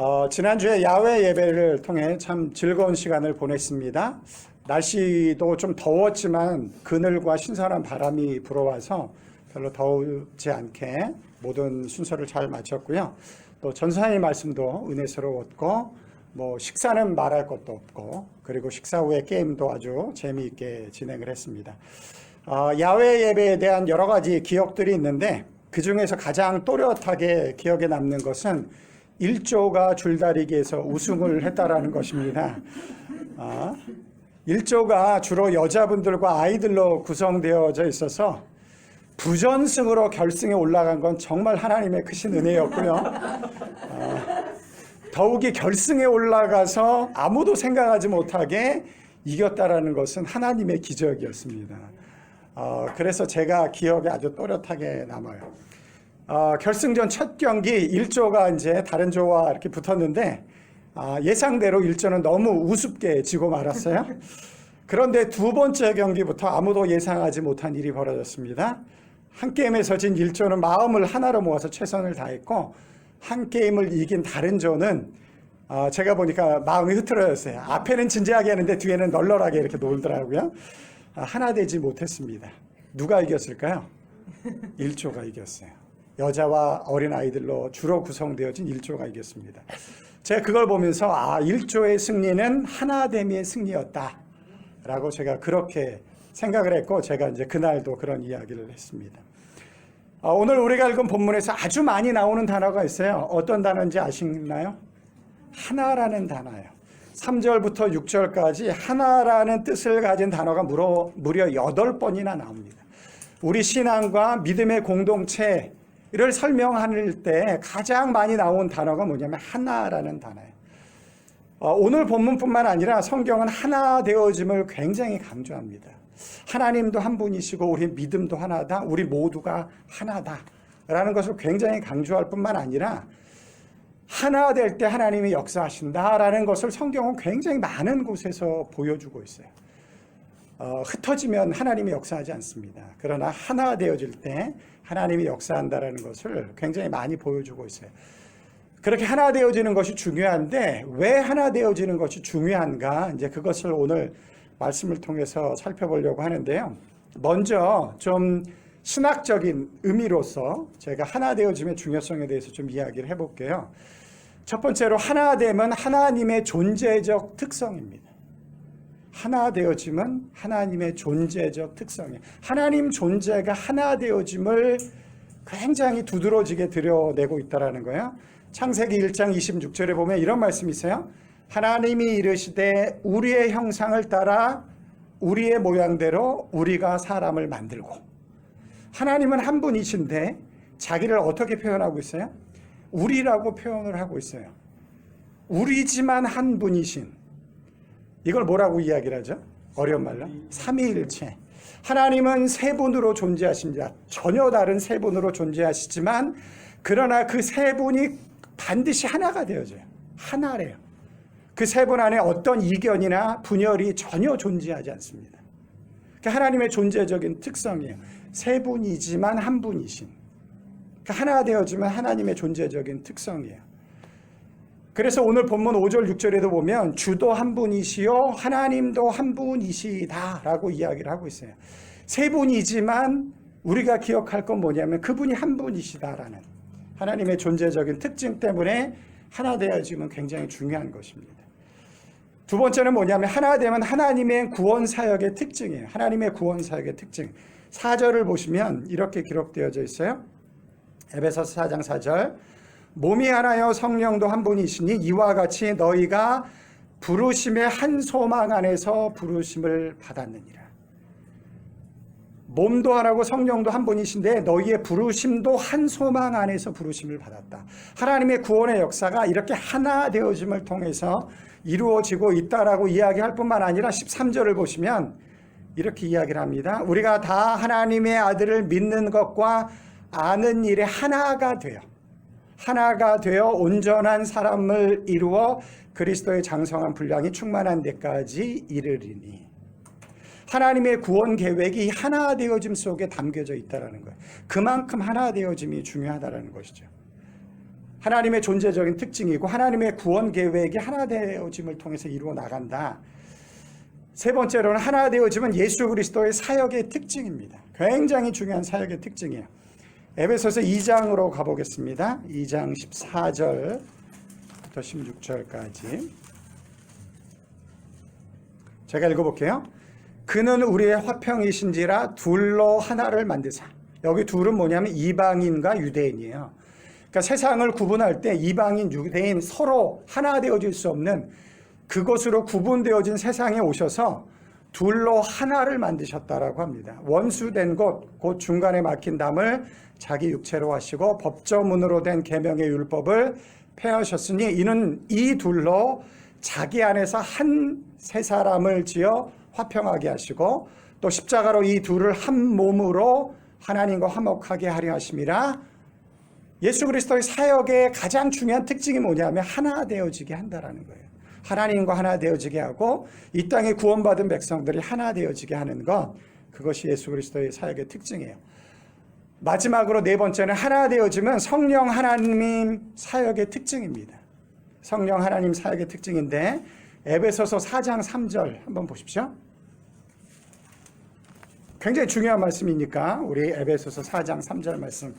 어, 지난주에 야외 예배를 통해 참 즐거운 시간을 보냈습니다. 날씨도 좀 더웠지만 그늘과 신선한 바람이 불어와서 별로 더우지 않게 모든 순서를 잘 마쳤고요. 또 전사의 말씀도 은혜스러웠고 뭐 식사는 말할 것도 없고 그리고 식사 후에 게임도 아주 재미있게 진행을 했습니다. 어, 야외 예배에 대한 여러 가지 기억들이 있는데 그 중에서 가장 또렷하게 기억에 남는 것은 일조가 줄다리기에서 우승을 했다라는 것입니다. 아, 일조가 주로 여자분들과 아이들로 구성되어져 있어서 부전승으로 결승에 올라간 건 정말 하나님의 크신 은혜였고요. 아, 더욱이 결승에 올라가서 아무도 생각하지 못하게 이겼다라는 것은 하나님의 기적이었습니다. 어, 그래서 제가 기억에 아주 또렷하게 남아요. 어, 결승전 첫 경기 1조가 이제 다른 조와 이렇게 붙었는데 아, 예상대로 1조는 너무 우습게 지고 말았어요. 그런데 두 번째 경기부터 아무도 예상하지 못한 일이 벌어졌습니다. 한 게임에서 진 1조는 마음을 하나로 모아서 최선을 다했고 한 게임을 이긴 다른 조는 어, 제가 보니까 마음이 흐트러졌어요. 앞에는 진지하게 하는데 뒤에는 널널하게 이렇게 놀더라고요. 아, 하나 되지 못했습니다. 누가 이겼을까요? 1조가 이겼어요. 여자와 어린 아이들로 주로 구성되어진 1조가 이겼습니다. 제가 그걸 보면서 아, 1조의 승리는 하나됨의 승리였다. 라고 제가 그렇게 생각을 했고 제가 이제 그날도 그런 이야기를 했습니다. 아, 오늘 우리가 읽은 본문에서 아주 많이 나오는 단어가 있어요. 어떤 단어인지 아시나요? 하나라는 단어예요. 3절부터 6절까지 하나라는 뜻을 가진 단어가 무려, 무려 8번이나 나옵니다. 우리 신앙과 믿음의 공동체 를 설명할 때 가장 많이 나온 단어가 뭐냐면 하나라는 단어예요. 어, 오늘 본문뿐만 아니라 성경은 하나 되어짐을 굉장히 강조합니다. 하나님도 한 분이시고 우리 믿음도 하나다. 우리 모두가 하나다. 라는 것을 굉장히 강조할 뿐만 아니라 하나 될 때 하나님이 역사하신다라는 것을 성경은 굉장히 많은 곳에서 보여주고 있어요. 어, 흩어지면 하나님이 역사하지 않습니다. 그러나 하나 되어질 때 하나님이 역사한다라는 것을 굉장히 많이 보여주고 있어요. 그렇게 하나 되어지는 것이 중요한데 왜 하나 되어지는 것이 중요한가? 이제 그것을 오늘 말씀을 통해서 살펴보려고 하는데요. 먼저 좀 신학적인 의미로서 제가 하나 되어짐의 중요성에 대해서 좀 이야기를 해볼게요. 첫 번째로 하나 되면 하나님의 존재적 특성입니다. 하나 되어짐은 하나님의 존재적 특성이에요. 하나님 존재가 하나 되어짐을 굉장히 두드러지게 드러내고 있다라는 거예요. 창세기 1장 26절에 보면 이런 말씀이 있어요. 하나님이 이르시되 우리의 형상을 따라 우리의 모양대로 우리가 사람을 만들고 하나님은 한 분이신데 자기를 어떻게 표현하고 있어요? 우리라고 표현을 하고 있어요. 우리지만 한 분이신 이걸 뭐라고 이야기를 하죠? 어려운 말로 삼위일체. 하나님은 세 분으로 존재하십니다. 전혀 다른 세 분으로 존재하시지만 그러나 그 세 분이 반드시 하나가 되어져요. 하나래요. 그 세 분 안에 어떤 이견이나 분열이 전혀 존재하지 않습니다. 그 하나님의 존재적인 특성이에요. 세 분이지만 한 분이신. 그 하나 되어지만 하나님의 존재적인 특성이에요. 그래서 오늘 본문 5절 6절에도 보면 주도 한 분이시요 하나님도 한 분이시다라고 이야기를 하고 있어요. 세 분이지만 우리가 기억할 건 뭐냐면 그분이 한 분이시다라는 하나님의 존재적인 특징 때문에 하나 되어지면 굉장히 중요한 것입니다. 두 번째는 뭐냐면 하나 되면 하나님의 구원 사역의 특징이에요. 하나님의 구원 사역의 특징. 4절을 보시면 이렇게 기록되어져 있어요. 에베소서 4장 4절. 몸이 하나여 성령도 한 분이시니 이와 같이 너희가 부르심의 한 소망 안에서 부르심을 받았느니라. 몸도 하나고 성령도 한 분이신데 너희의 부르심도 한 소망 안에서 부르심을 받았다. 하나님의 구원의 역사가 이렇게 하나 되어짐을 통해서 이루어지고 있다라고 이야기할 뿐만 아니라 13절을 보시면 이렇게 이야기를 합니다. 우리가 다 하나님의 아들을 믿는 것과 아는 일에 하나가 되어 하나가 되어 온전한 사람을 이루어 그리스도의 장성한 분량이 충만한 데까지 이르리니 하나님의 구원 계획이 하나 되어짐 속에 담겨져 있다라는 거예요. 그만큼 하나 되어짐이 중요하다라는 것이죠. 하나님의 존재적인 특징이고 하나님의 구원 계획이 하나 되어짐을 통해서 이루어 나간다. 세 번째로는 하나 되어짐은 예수 그리스도의 사역의 특징입니다. 굉장히 중요한 사역의 특징이에요. 에베소서 2장으로 가보겠습니다. 2장 14절부터 16절까지. 제가 읽어볼게요. 그는 우리의 화평이신지라 둘로 하나를 만드사. 여기 둘은 뭐냐면 이방인과 유대인이에요. 그러니까 세상을 구분할 때 이방인, 유대인 서로 하나 되어질 수 없는 그것으로 구분되어진 세상에 오셔서 둘로 하나를 만드셨다라고 합니다. 원수된 곳, 곧 중간에 막힌 담을 자기 육체로 하시고 법조문으로 된 계명의 율법을 폐하셨으니 이는 이 둘로 자기 안에서 한 세 사람을 지어 화평하게 하시고 또 십자가로 이 둘을 한 몸으로 하나님과 화목하게 하려 하심이라 예수 그리스도의 사역의 가장 중요한 특징이 뭐냐면 하나 되어지게 한다라는 거예요. 하나님과 하나 되어지게 하고 이 땅에 구원받은 백성들이 하나 되어지게 하는 것 그것이 예수 그리스도의 사역의 특징이에요. 마지막으로 네 번째는 하나 되어지면 성령 하나님 사역의 특징입니다. 성령 하나님 사역의 특징인데 에베소서 4장 3절 한번 보십시오. 굉장히 중요한 말씀이니까 우리 에베소서 4장 3절 말씀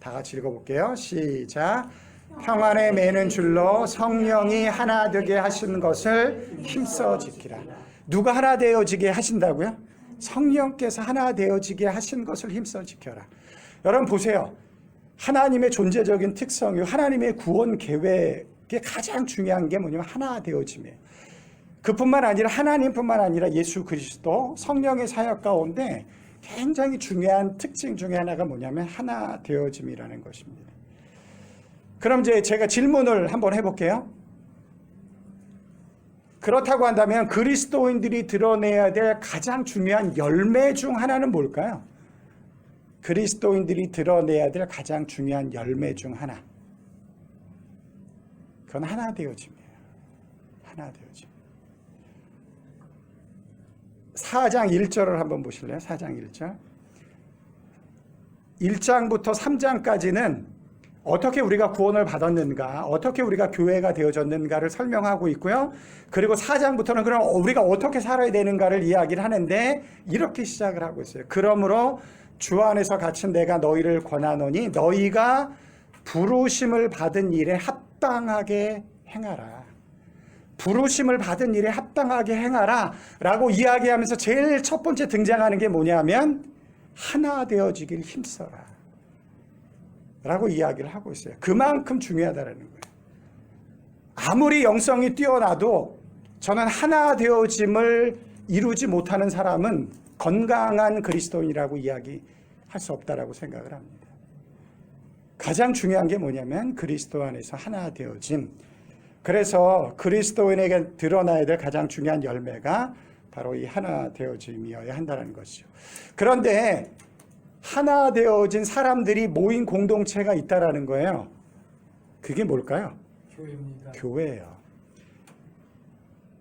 다 같이 읽어볼게요. 시작. 평안에 매는 줄로 성령이 하나 되게 하신 것을 힘써 지키라. 누가 하나 되어지게 하신다고요? 성령께서 하나 되어지게 하신 것을 힘써 지켜라. 여러분 보세요. 하나님의 존재적인 특성이 하나님의 구원 계획의 가장 중요한 게 뭐냐면 하나 되어짐이에요. 그뿐만 아니라 하나님뿐만 아니라 예수 그리스도 성령의 사역 가운데 굉장히 중요한 특징 중에 하나가 뭐냐면 하나 되어짐이라는 것입니다. 그럼 이제 제가 질문을 한번 해볼게요. 그렇다고 한다면 그리스도인들이 드러내야 될 가장 중요한 열매 중 하나는 뭘까요? 그리스도인들이 드러내야 될 가장 중요한 열매 중 하나. 그건 하나 되어짐이에요. 하나 되어짐. 4장 1절을 한번 보실래요? 4장 1절. 1장부터 3장까지는 어떻게 우리가 구원을 받았는가, 어떻게 우리가 교회가 되어졌는가를 설명하고 있고요. 그리고 4장부터는 그럼 우리가 어떻게 살아야 되는가를 이야기를 하는데 이렇게 시작을 하고 있어요. 그러므로 주 안에서 갇힌 내가 너희를 권하노니 너희가 부르심을 받은 일에 합당하게 행하라. 부르심을 받은 일에 합당하게 행하라 라고 이야기하면서 제일 첫 번째 등장하는 게 뭐냐면 하나 되어지길 힘써라 라고 이야기를 하고 있어요. 그만큼 중요하다는 거예요. 아무리 영성이 뛰어나도 저는 하나 되어짐을 이루지 못하는 사람은 건강한 그리스도인이라고 이야기할 수 없다라고 생각을 합니다. 가장 중요한 게 뭐냐면 그리스도 안에서 하나 되어짐. 그래서 그리스도인에게 드러나야 될 가장 중요한 열매가 바로 이 하나 되어짐이어야 한다는 것이죠. 그런데 하나 되어진 사람들이 모인 공동체가 있다라는 거예요. 그게 뭘까요? 교회입니다. 교회예요.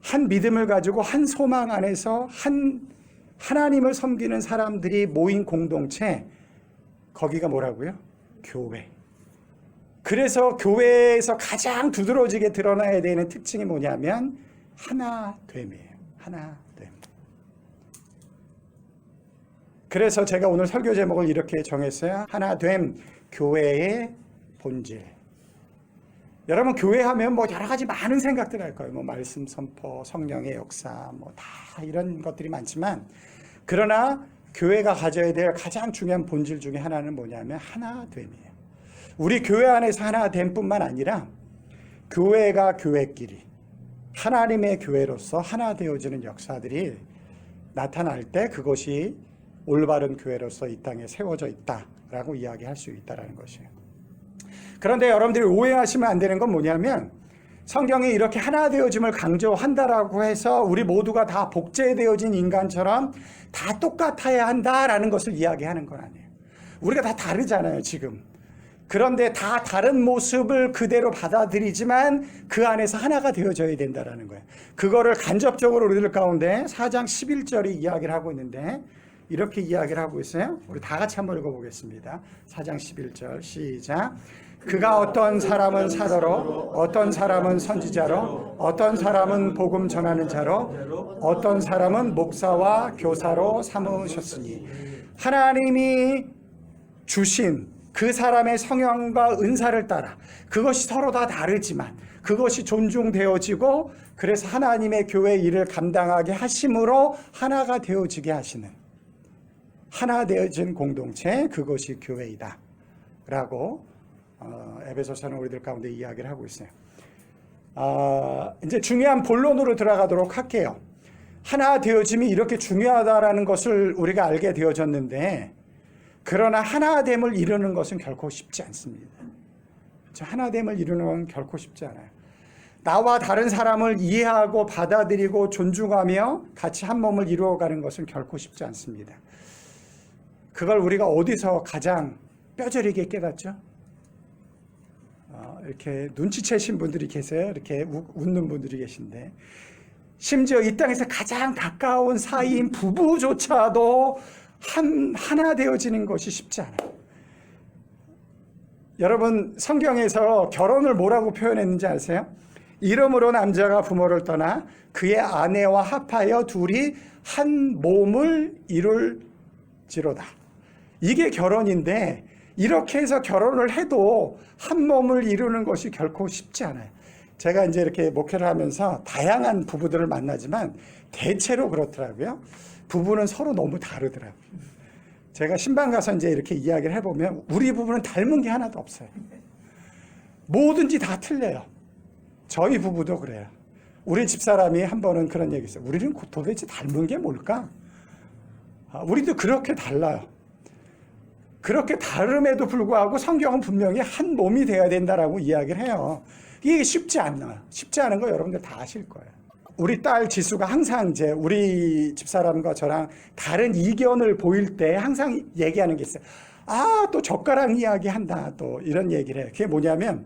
한 믿음을 가지고 한 소망 안에서 한 하나님을 섬기는 사람들이 모인 공동체 거기가 뭐라고요? 교회. 그래서 교회에서 가장 두드러지게 드러나야 되는 특징이 뭐냐면 하나 됨이에요. 하나됨. 그래서 제가 오늘 설교 제목을 이렇게 정했어요. 하나 됨 교회의 본질. 여러분 교회 하면 뭐 여러 가지 많은 생각들 할 거예요. 뭐 말씀 선포, 성령의 역사, 뭐 다 이런 것들이 많지만 그러나 교회가 가져야 될 가장 중요한 본질 중에 하나는 뭐냐면 하나됨이에요. 우리 교회 안에서 하나됨뿐만 아니라 교회가 교회끼리 하나님의 교회로서 하나 되어지는 역사들이 나타날 때 그것이 올바른 교회로서 이 땅에 세워져 있다라고 이야기할 수 있다라는 것이에요. 그런데 여러분들이 오해하시면 안 되는 건 뭐냐면 성경이 이렇게 하나 되어짐을 강조한다라고 해서 우리 모두가 다 복제되어진 인간처럼 다 똑같아야 한다라는 것을 이야기하는 건 아니에요. 우리가 다 다르잖아요, 지금. 그런데 다 다른 모습을 그대로 받아들이지만 그 안에서 하나가 되어져야 된다라는 거예요. 그거를 간접적으로 우리들 가운데 4장 11절이 이야기를 하고 있는데 이렇게 이야기를 하고 있어요. 우리 다 같이 한번 읽어보겠습니다. 4장 11절 시작. 그가 어떤 사람은 사도로, 어떤 사람은 선지자로, 어떤 사람은 복음 전하는 자로, 어떤 사람은 목사와 교사로 삼으셨으니 하나님이 주신 그 사람의 성향과 은사를 따라 그것이 서로 다 다르지만 그것이 존중되어지고 그래서 하나님의 교회 일을 감당하게 하심으로 하나가 되어지게 하시는 하나 되어진 공동체 그것이 교회이다 라고 어, 에베소서는 우리들 가운데 이야기를 하고 있어요 아, 이제 중요한 본론으로 들어가도록 할게요 하나 되어짐이 이렇게 중요하다라는 것을 우리가 알게 되어졌는데 그러나 하나됨을 이루는 것은 결코 쉽지 않습니다. 그렇죠? 하나됨을 이루는 건 결코 쉽지 않아요. 나와 다른 사람을 이해하고 받아들이고 존중하며 같이 한 몸을 이루어가는 것은 결코 쉽지 않습니다. 그걸 우리가 어디서 가장 뼈저리게 깨닫죠? 어, 이렇게 눈치채신 분들이 계세요. 이렇게 우- 웃는 분들이 계신데 심지어 이 땅에서 가장 가까운 사이인 부부조차도 한 하나 되어지는 것이 쉽지 않아요. 여러분 성경에서 결혼을 뭐라고 표현했는지 아세요? 이름으로 남자가 부모를 떠나 그의 아내와 합하여 둘이 한 몸을 이룰 지로다. 이게 결혼인데 이렇게 해서 결혼을 해도 한 몸을 이루는 것이 결코 쉽지 않아요. 제가 이제 이렇게 목회를 하면서 다양한 부부들을 만나지만 대체로 그렇더라고요. 부부는 서로 너무 다르더라고요. 제가 신방 가서 이제 이렇게 이야기를 해보면 우리 부부는 닮은 게 하나도 없어요. 뭐든지 다 틀려요. 저희 부부도 그래요. 우리 집사람이 한 번은 그런 얘기 했어요. 우리는 도대체 닮은 게 뭘까? 아, 우리도 그렇게 달라요. 그렇게 다름에도 불구하고 성경은 분명히 한 몸이 되어야 된다라고 이야기를 해요. 이게 쉽지 않아요. 쉽지 않은 거 여러분들 다 아실 거예요. 우리 딸 지수가 항상 이제 우리 집사람과 저랑 다른 이견을 보일 때 항상 얘기하는 게 있어요. 아, 또 젓가락 이야기 한다. 또 이런 얘기를 해요. 그게 뭐냐면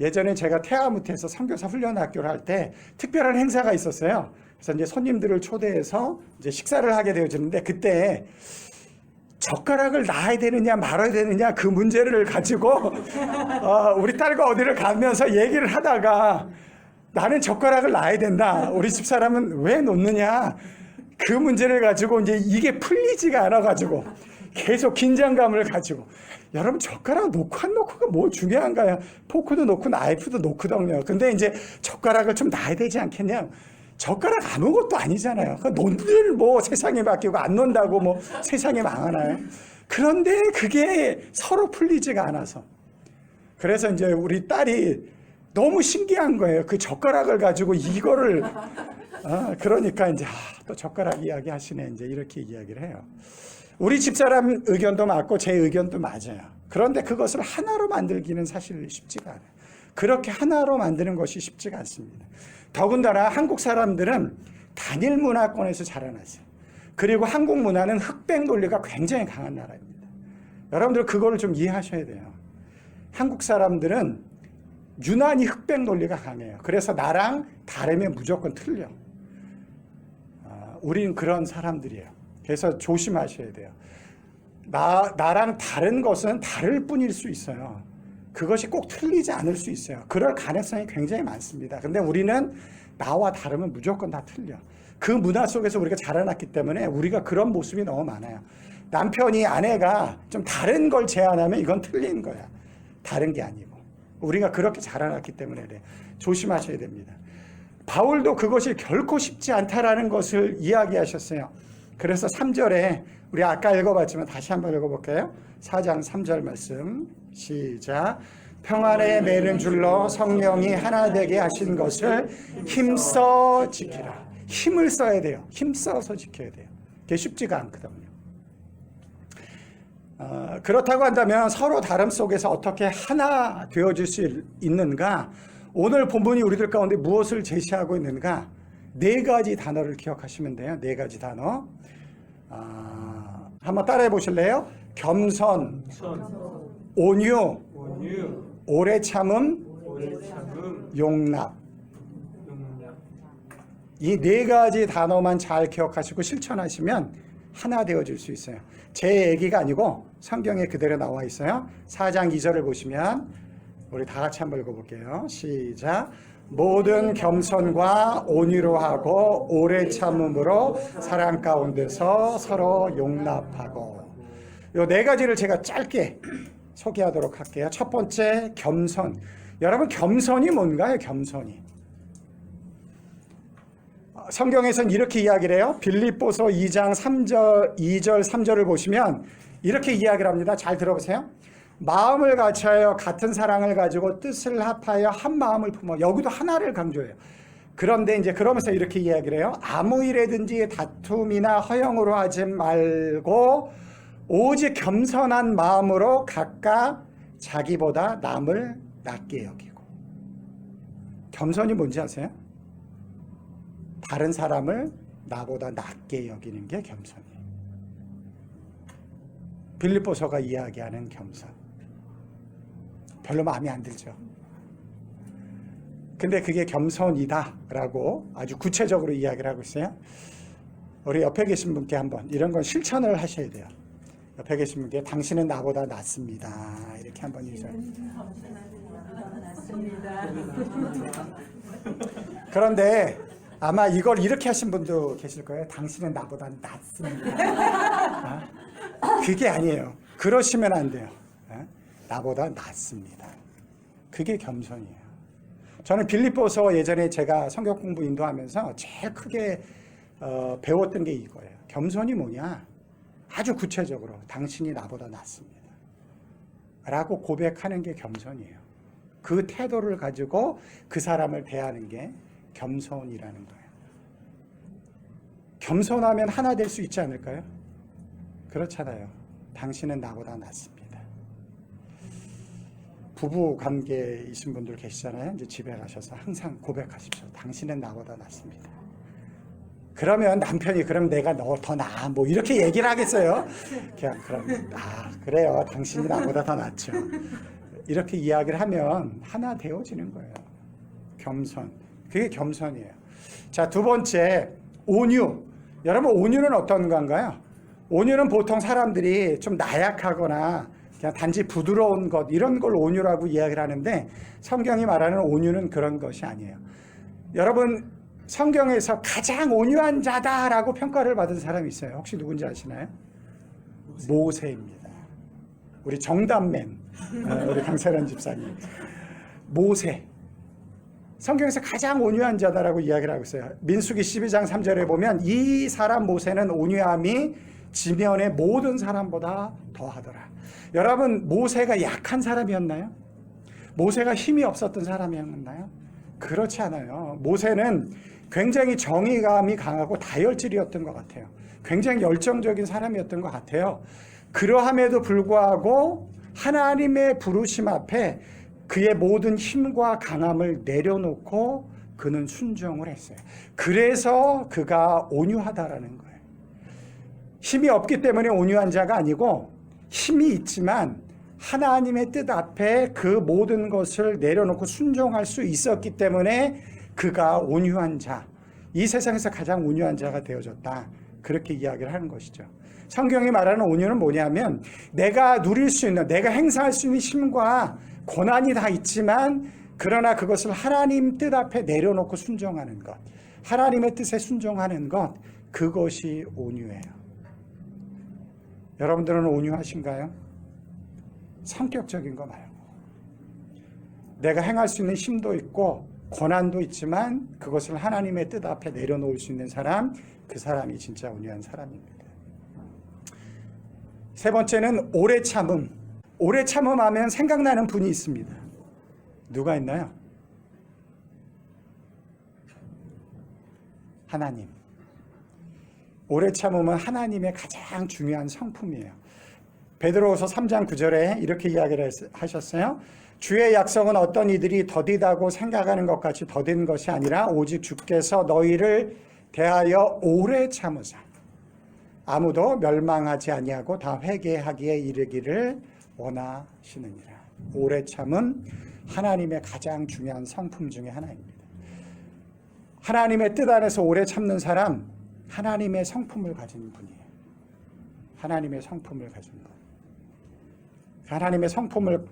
예전에 제가 태아무트에서 선교사 훈련 학교를 할 때 특별한 행사가 있었어요. 그래서 이제 손님들을 초대해서 이제 식사를 하게 되어지는데 그때 젓가락을 놔야 되느냐 말아야 되느냐 그 문제를 가지고 어, 우리 딸과 어디를 가면서 얘기를 하다가 나는 젓가락을 놔야 된다. 우리 집 사람은 왜 놓느냐 그 문제를 가지고 이제 이게 풀리지가 않아 가지고 계속 긴장감을 가지고 여러분 젓가락 놓고 안 놓고가 뭐 중요한가요? 포크도 놓고 나이프도 놓거든요. 근데 이제 젓가락을 좀 놔야 되지 않겠냐? 젓가락 아무것도 아니잖아요. 그 논들 뭐 세상에 바뀌고 안 논다고 뭐 세상에 망하나요? 그런데 그게 서로 풀리지가 않아서. 그래서 이제 우리 딸이 너무 신기한 거예요. 그 젓가락을 가지고 이거를 아, 그러니까 이제 아, 또 젓가락 이야기 하시네 이제 이렇게 이야기를 해요. 우리 집사람 의견도 맞고 제 의견도 맞아요. 그런데 그것을 하나로 만들기는 사실 쉽지가 않아요. 그렇게 하나로 만드는 것이 쉽지가 않습니다. 더군다나 한국 사람들은 단일 문화권에서 자라났어요. 그리고 한국 문화는 흑백 논리가 굉장히 강한 나라입니다. 여러분들 그거를 좀 이해하셔야 돼요. 한국 사람들은 유난히 흑백 논리가 강해요. 그래서 나랑 다르면 무조건 틀려. 아, 우리는 그런 사람들이에요. 그래서 조심하셔야 돼요. 나, 나랑 다른 것은 다를 뿐일 수 있어요. 그것이 꼭 틀리지 않을 수 있어요. 그럴 가능성이 굉장히 많습니다. 근데 우리는 나와 다르면 무조건 다 틀려. 그 문화 속에서 우리가 자라났기 때문에 우리가 그런 모습이 너무 많아요. 남편이 아내가 좀 다른 걸 제안하면 이건 틀린 거야. 다른 게 아니고. 우리가 그렇게 자라났기 때문에 그래. 조심하셔야 됩니다. 바울도 그것이 결코 쉽지 않다라는 것을 이야기하셨어요. 그래서 3절에 우리 아까 읽어봤지만 다시 한번 읽어볼까요? 4장 3절 말씀 시작 평안에 매는 줄로 성령이 하나 되게 하신 것을 힘써 지키라. 힘을 써야 돼요. 힘써서 지켜야 돼요. 그게 쉽지가 않거든요. 어, 그렇다고 한다면 서로 다름 속에서 어떻게 하나 되어질 수 있는가? 오늘 본문이 우리들 가운데 무엇을 제시하고 있는가? 네 가지 단어를 기억하시면 돼요. 네 가지 단어. 아, 한번 따라해 보실래요? 겸손, 온유, 오래 참음. 용납. 이 네 가지 단어만 잘 기억하시고 실천하시면 하나 되어질 수 있어요. 제 얘기가 아니고 성경에 그대로 나와 있어요. 4장 2절을 보시면 우리 다 같이 한번 읽어볼게요. 시작. 모든 겸손과 온유로 하고 오래 참음으로 사랑 가운데서 서로 용납하고 요 네 가지를 제가 짧게 소개하도록 할게요. 첫 번째 겸손. 여러분 겸손이 뭔가요? 겸손이. 성경에서는 이렇게 이야기를 해요. 빌립보서 2장 3절 2절 3절을 보시면 이렇게 이야기를 합니다. 잘 들어보세요. 마음을 같이하여 같은 사랑을 가지고 뜻을 합하여 한 마음을 품어 여기도 하나를 강조해요. 그런데 이제 그러면서 이렇게 이야기를 해요. 아무 일에든지 다툼이나 허영으로 하지 말고 오직 겸손한 마음으로 각각 자기보다 남을 낮게 여기고. 겸손이 뭔지 아세요? 다른 사람을 나보다 낮게 여기는 게 겸손이에요. 빌립보서가 이야기하는 겸손. 별로 마음에 안 들죠. 근데 그게 겸손이다라고 아주 구체적으로 이야기를 하고 있어요. 우리 옆에 계신 분께 한번 이런 건 실천을 하셔야 돼요. 옆에 계신 분께 당신은 나보다 낫습니다. 이렇게 한번 얘기해요. 그런데 아마 이걸 이렇게 하신 분도 계실 거예요. 당신은 나보다 낫습니다. 어? 그게 아니에요. 그러시면 안 돼요. 어? 나보다 낫습니다. 그게 겸손이에요. 저는 빌립보서 예전에 제가 성경 공부 인도하면서 제일 크게 어, 배웠던 게 이거예요. 겸손이 뭐냐? 아주 구체적으로 당신이 나보다 낫습니다. 라고 고백하는 게 겸손이에요. 그 태도를 가지고 그 사람을 대하는 게 겸손이라는 거예요. 겸손하면 하나 될 수 있지 않을까요? 그렇잖아요. 당신은 나보다 낫습니다. 부부 관계이신 분들 계시잖아요. 이제 집에 가셔서 항상 고백하십시오. 당신은 나보다 낫습니다. 그러면 남편이 그럼 내가 너 더 나아 뭐 이렇게 얘기를 하겠어요. 그냥 그럼 아 그래요. 당신이 나보다 더 낫죠. 이렇게 이야기를 하면 하나 되어지는 거예요. 겸손. 그게 겸손이에요. 자, 두 번째, 온유. 여러분, 온유는 어떤 건가요? 온유는 보통 사람들이 좀 나약하거나 그냥 단지 부드러운 것, 이런 걸 온유라고 이야기를 하는데 성경이 말하는 온유는 그런 것이 아니에요. 여러분, 성경에서 가장 온유한 자다라고 평가를 받은 사람이 있어요. 혹시 누군지 아시나요? 모세입니다. 우리 정답맨, 어, 우리 강세란 집사님. 모세. 성경에서 가장 온유한 자다라고 이야기를 하고 있어요. 민수기 12장 3절에 보면 이 사람 모세는 온유함이 지면의 모든 사람보다 더하더라. 여러분, 모세가 약한 사람이었나요? 모세가 힘이 없었던 사람이었나요? 그렇지 않아요. 모세는 굉장히 정의감이 강하고 다혈질이었던 것 같아요. 굉장히 열정적인 사람이었던 것 같아요. 그러함에도 불구하고 하나님의 부르심 앞에 그의 모든 힘과 강함을 내려놓고 그는 순종을 했어요. 그래서 그가 온유하다라는 거예요. 힘이 없기 때문에 온유한 자가 아니고 힘이 있지만 하나님의 뜻 앞에 그 모든 것을 내려놓고 순종할 수 있었기 때문에 그가 온유한 자, 이 세상에서 가장 온유한 자가 되어졌다. 그렇게 이야기를 하는 것이죠. 성경이 말하는 온유는 뭐냐면 내가 누릴 수 있는, 내가 행사할 수 있는 힘과 고난이 다 있지만 그러나 그것을 하나님 뜻 앞에 내려놓고 순종하는 것. 하나님의 뜻에 순종하는 것. 그것이 온유예요. 여러분들은 온유하신가요? 성격적인 거 말고. 내가 행할 수 있는 힘도 있고 고난도 있지만 그것을 하나님의 뜻 앞에 내려놓을 수 있는 사람, 그 사람이 진짜 온유한 사람입니다. 세 번째는 오래 참음. 오래 참음하면 생각나는 분이 있습니다. 누가 있나요? 하나님. 오래 참음은 하나님의 가장 중요한 성품이에요. 베드로후서 3장 9절에 이렇게 이야기를 하셨어요. 주의 약속은 어떤 이들이 더디다고 생각하는 것 같이 더딘 것이 아니라 오직 주께서 너희를 대하여 오래 참으사 아무도 멸망하지 아니하고 다 회개하기에 이르기를 원하시느니라. 오래 참은 하나님의 가장 중요한 성품 중에 하나입니다. 하나님의 뜻 안에서 오래 참는 사람 하나님의 성품을 가진 분이에요. 하나님의 성품을 가진 분. 하나님의 성품을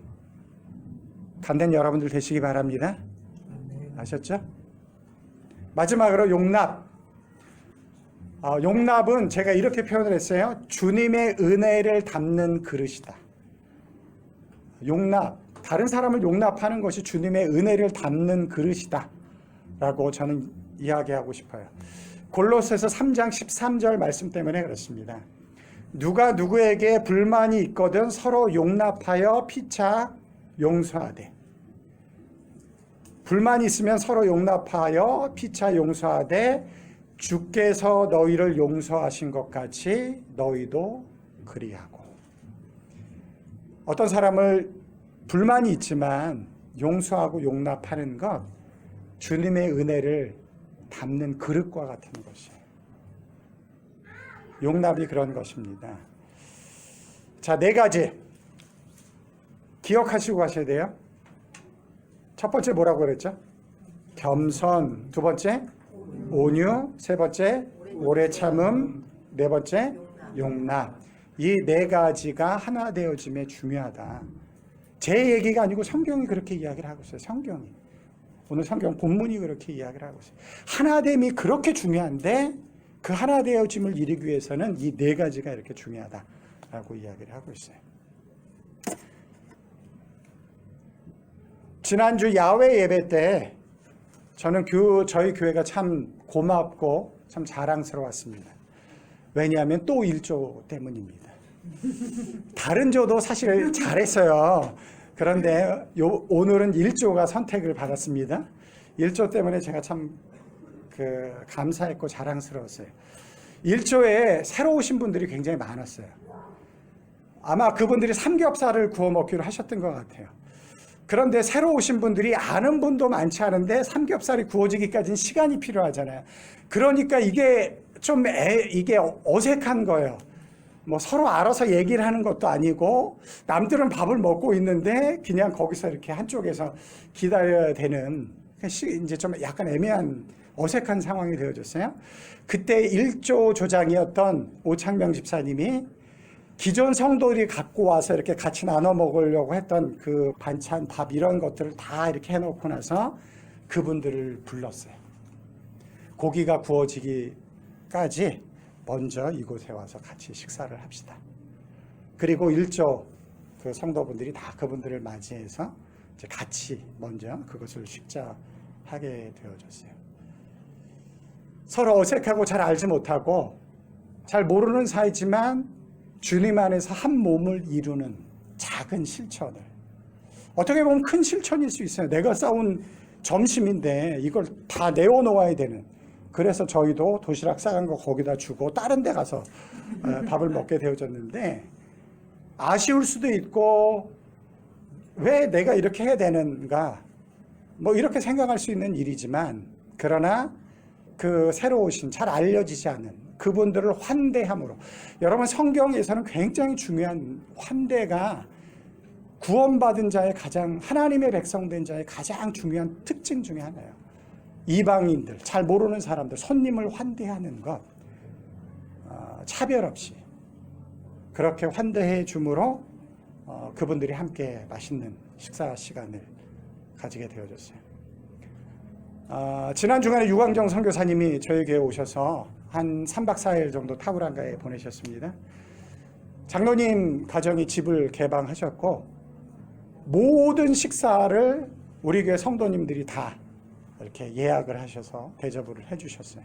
간된 여러분들 되시기 바랍니다. 아셨죠? 마지막으로 용납. 어, 용납은 제가 이렇게 표현을 했어요. 주님의 은혜를 담는 그릇이다. 용납. 다른 사람을 용납하는 것이 주님의 은혜를 담는 그릇이다. 라고 저는 이야기하고 싶어요. 골로새서 3장 13절 말씀 때문에 그렇습니다. 누가 누구에게 불만이 있거든 서로 용납하여 피차 용서하되. 불만이 있으면 서로 용납하여 피차 용서하되 주께서 너희를 용서하신 것 같이 너희도 그리하고. 어떤 사람을 불만이 있지만 용서하고 용납하는 것 주님의 은혜를 담는 그릇과 같은 것이에요. 용납이 그런 것입니다. 자, 네 가지 기억하시고 가셔야 돼요. 첫 번째 뭐라고 그랬죠? 겸손. 두 번째 온유. 세 번째 오래 참음. 네 번째 용납. 이 네 가지가 하나 되어짐에 중요하다. 제 얘기가 아니고 성경이 그렇게 이야기를 하고 있어요. 성경이. 오늘 성경 본문이 그렇게 이야기를 하고 있어요. 하나됨이 그렇게 중요한데 그 하나 되어짐을 이루기 위해서는 이 네 가지가 이렇게 중요하다라고 이야기를 하고 있어요. 지난주 야외 예배 때 저는 교, 저희 교회가 참 고맙고 참 자랑스러웠습니다. 왜냐하면 또 일조 때문입니다. 다른 조도 사실 잘했어요. 그런데 요, 오늘은 일조가 선택을 받았습니다. 일조 때문에 제가 참 그 감사했고 자랑스러웠어요. 일조에 새로 오신 분들이 굉장히 많았어요. 아마 그분들이 삼겹살을 구워 먹기로 하셨던 것 같아요. 그런데 새로 오신 분들이 아는 분도 많지 않은데 삼겹살이 구워지기까지는 시간이 필요하잖아요. 그러니까 이게 좀 애, 이게 어색한 거예요. 뭐 서로 알아서 얘기를 하는 것도 아니고 남들은 밥을 먹고 있는데 그냥 거기서 이렇게 한쪽에서 기다려야 되는 이제 좀 약간 애매한 어색한 상황이 되어졌어요. 그때 일조 조장이었던 오창명 집사님이 기존 성도들이 갖고 와서 이렇게 같이 나눠 먹으려고 했던 그 반찬, 밥 이런 것들을 다 이렇게 해놓고 나서 그분들을 불렀어요. 고기가 구워지기까지 먼저 이곳에 와서 같이 식사를 합시다. 그리고 일조 그 성도분들이 다 그분들을 맞이해서 같이 먼저 그것을 식사하게 되어졌어요. 서로 어색하고 잘 알지 못하고 잘 모르는 사이지만 주님 안에서 한 몸을 이루는 작은 실천을 어떻게 보면 큰 실천일 수 있어요. 내가 싸운 점심인데 이걸 다 내어놓아야 되는. 그래서 저희도 도시락 싸간 거 거기다 주고 다른 데 가서 어, 밥을 먹게 되어졌는데 아쉬울 수도 있고 왜 내가 이렇게 해야 되는가 뭐 이렇게 생각할 수 있는 일이지만 그러나 그 새로 오신 잘 알려지지 않은 그분들을 환대함으로 여러분 성경에서는 굉장히 중요한 환대가 구원받은 자의 가장 하나님의 백성된 자의 가장 중요한 특징 중에 하나예요. 이방인들 잘 모르는 사람들 손님을 환대하는 것 어, 차별 없이 그렇게 환대해 주므로 어, 그분들이 함께 맛있는 식사 시간을 가지게 되어졌어요. 어, 지난 주간에 유광정 선교사님이 저에게 오셔서 한 3박 4일 정도 타구랑가에 보내셨습니다. 장로님 가정이 집을 개방하셨고 모든 식사를 우리 교회 성도님들이 다 이렇게 예약을 하셔서 대접을 해주셨어요.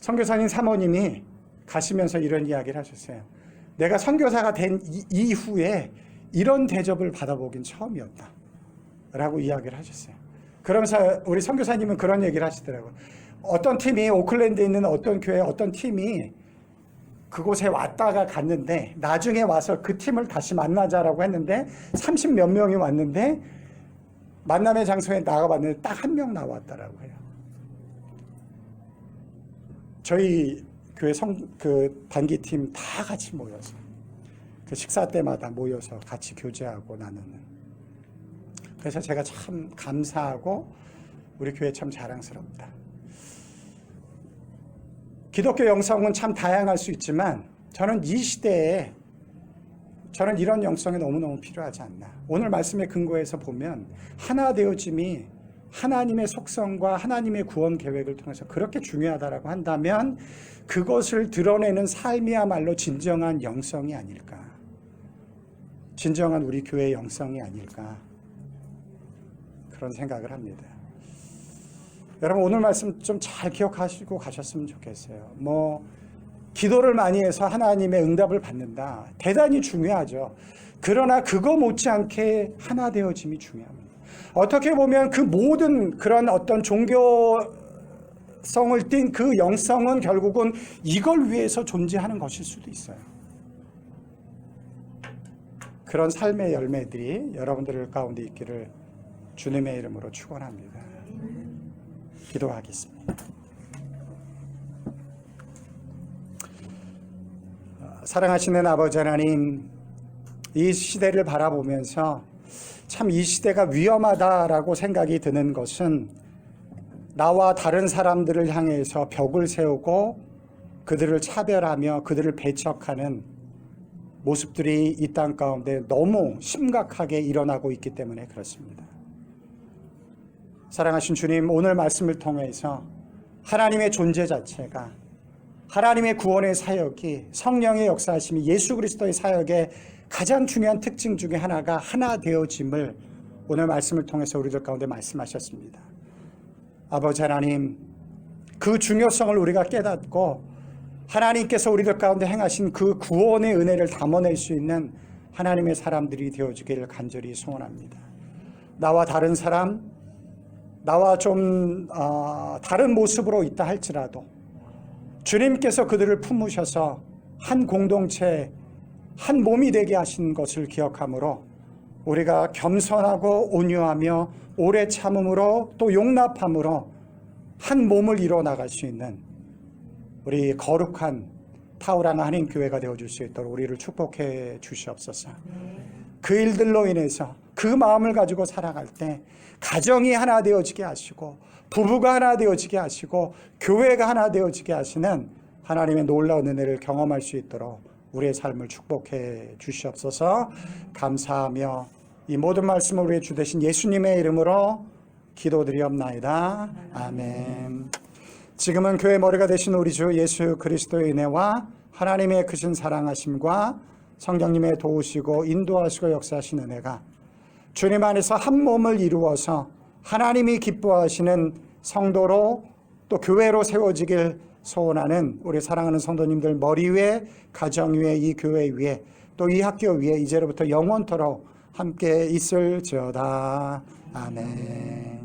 선교사님 사모님이 가시면서 이런 이야기를 하셨어요. 내가 선교사가 된 이- 이후에 이런 대접을 받아보긴 처음이었다. 라고 이야기를 하셨어요. 그러면서 우리 선교사님은 그런 얘기를 하시더라고요. 어떤 팀이 오클랜드에 있는 어떤 교회 어떤 팀이 그곳에 왔다가 갔는데 나중에 와서 그 팀을 다시 만나자라고 했는데 30 몇 명이 왔는데 만남의 장소에 나가봤는데 딱 한 명 나왔다라고 해요. 저희 교회 성 그 단기팀 다 같이 모여서 그 식사 때마다 모여서 같이 교제하고 나누는. 그래서 제가 참 감사하고 우리 교회 참 자랑스럽다. 기독교 영성은 참 다양할 수 있지만 저는 이 시대에 저는 이런 영성이 너무너무 필요하지 않나. 오늘 말씀의 근거에서 보면 하나 되어짐이 하나님의 속성과 하나님의 구원 계획을 통해서 그렇게 중요하다라고 한다면 그것을 드러내는 삶이야말로 진정한 영성이 아닐까. 진정한 우리 교회의 영성이 아닐까. 그런 생각을 합니다. 여러분 오늘 말씀 좀 잘 기억하시고 가셨으면 좋겠어요. 뭐 기도를 많이 해서 하나님의 응답을 받는다. 대단히 중요하죠. 그러나 그거 못지않게 하나 되어짐이 중요합니다. 어떻게 보면 그 모든 그런 어떤 종교성을 띤 그 영성은 결국은 이걸 위해서 존재하는 것일 수도 있어요. 그런 삶의 열매들이 여러분들 가운데 있기를 주님의 이름으로 축원합니다. 기도하겠습니다. 사랑하시는 아버지 하나님, 이 시대를 바라보면서 참 이 시대가 위험하다라고 생각이 드는 것은 나와 다른 사람들을 향해서 벽을 세우고 그들을 차별하며 그들을 배척하는 모습들이 이 땅 가운데 너무 심각하게 일어나고 있기 때문에 그렇습니다. 사랑하신 주님, 오늘 말씀을 통해서 하나님의 존재 자체가 하나님의 구원의 사역이 성령의 역사하심이 예수 그리스도의 사역의 가장 중요한 특징 중에 하나가 하나 되어짐을 오늘 말씀을 통해서 우리들 가운데 말씀하셨습니다. 아버지 하나님, 그 중요성을 우리가 깨닫고 하나님께서 우리들 가운데 행하신 그 구원의 은혜를 담아낼 수 있는 하나님의 사람들이 되어주기를 간절히 소원합니다. 나와 다른 사람, 나와 좀 어, 다른 모습으로 있다 할지라도 주님께서 그들을 품으셔서 한 공동체, 한 몸이 되게 하신 것을 기억하므로 우리가 겸손하고 온유하며 오래 참음으로 또 용납함으로 한 몸을 이뤄 나갈 수 있는 우리 거룩한 타오라는 한인 교회가 되어 줄 수 있도록 우리를 축복해 주시옵소서. 그 일들로 인해서 그 마음을 가지고 살아갈 때 가정이 하나 되어지게 하시고 부부가 하나 되어지게 하시고 교회가 하나 되어지게 하시는 하나님의 놀라운 은혜를 경험할 수 있도록 우리의 삶을 축복해 주시옵소서 감사하며 이 모든 말씀을 우리의 주 되신 예수님의 이름으로 기도드리옵나이다. 아멘. 지금은 교회 머리가 되신 우리 주 예수 그리스도의 은혜와 하나님의 크신 사랑하심과 성령님의 도우시고 인도하시고 역사하신 은혜가 주님 안에서 한 몸을 이루어서 하나님이 기뻐하시는 성도로 또 교회로 세워지길 소원하는 우리 사랑하는 성도님들 머리 위에 가정 위에 이 교회 위에 또 이 학교 위에 이제로부터 영원토록 함께 있을지어다. 아멘.